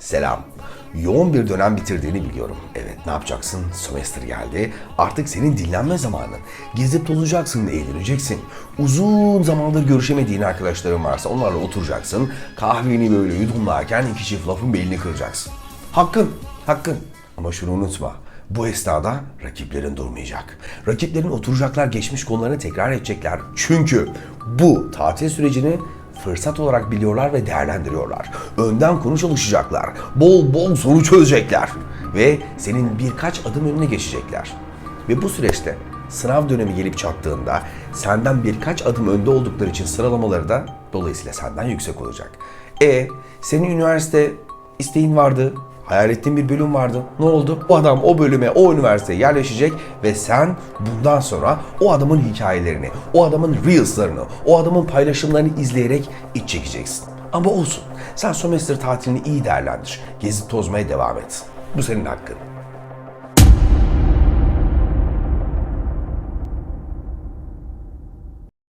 Selam. Yoğun bir dönem bitirdiğini biliyorum. Evet ne yapacaksın? Sömestr geldi. Artık senin dinlenme zamanın. Gezip tozacaksın, eğleneceksin. Uzun zamandır görüşemediğin arkadaşların varsa onlarla oturacaksın. Kahveni böyle yudumlarken iki çift lafın belini kıracaksın. Hakkın, hakkın. Ama şunu unutma. Bu esnada rakiplerin durmayacak. Rakiplerin oturacaklar, geçmiş konularını tekrar edecekler. Çünkü bu tatil sürecini fırsat olarak biliyorlar ve değerlendiriyorlar. Önden konu çalışacaklar. Bol bol soru çözecekler. Ve senin birkaç adım önüne geçecekler. Ve bu süreçte sınav dönemi gelip çattığında senden birkaç adım önde oldukları için sıralamaları da dolayısıyla senden yüksek olacak. E senin üniversite isteğin vardı, hayal ettiğin bir bölüm vardı. Ne oldu? O adam o bölüme, o üniversiteye yerleşecek ve sen bundan sonra o adamın hikayelerini, o adamın reels'larını, o adamın paylaşımlarını izleyerek iç çekeceksin. Ama olsun. Sen sömestr tatilini iyi değerlendir. Gezip tozmaya devam et. Bu senin hakkın.